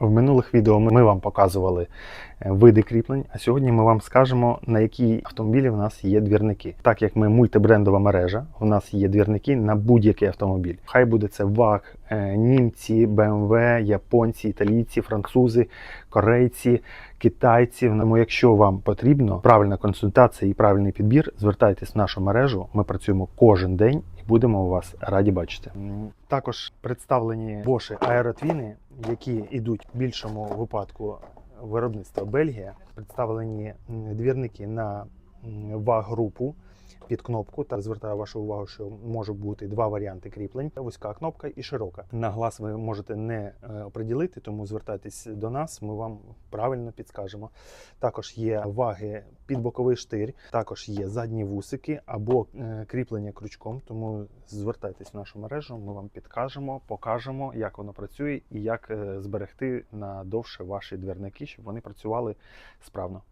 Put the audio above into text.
В минулих відео ми вам показували е, види кріплень, а сьогодні ми вам скажемо, на які автомобілі в нас є двірники. Так як ми мультибрендова мережа, у нас є двірники на будь-який автомобіль. Хай буде це ВАГ, е, німці, БМВ, японці, італійці, французи, корейці, китайці. Тому, якщо вам потрібно правильна консультація і правильний підбір, звертайтесь в нашу мережу. Ми працюємо кожен день і будемо вас раді бачити. Також представлені Bosch аеротвіни, які йдуть в більшому випадку виробництва Бельгія. Представлені двірники на м, ВАГ-групу під кнопку. Та звертаю вашу увагу, що може бути два варіанти кріплень: вузька кнопка і широка. На глаз ви можете не е, оприділити, тому звертайтесь до нас. Ми вам правильно підскажемо. Також є ваги під боковий штир, також є задні вусики або е, кріплення крючком. Тому звертайтесь в нашу мережу. Ми вам підкажемо, покажемо, як воно працює і як е, зберегти надовше ваші двірники, щоб вони працювали справно.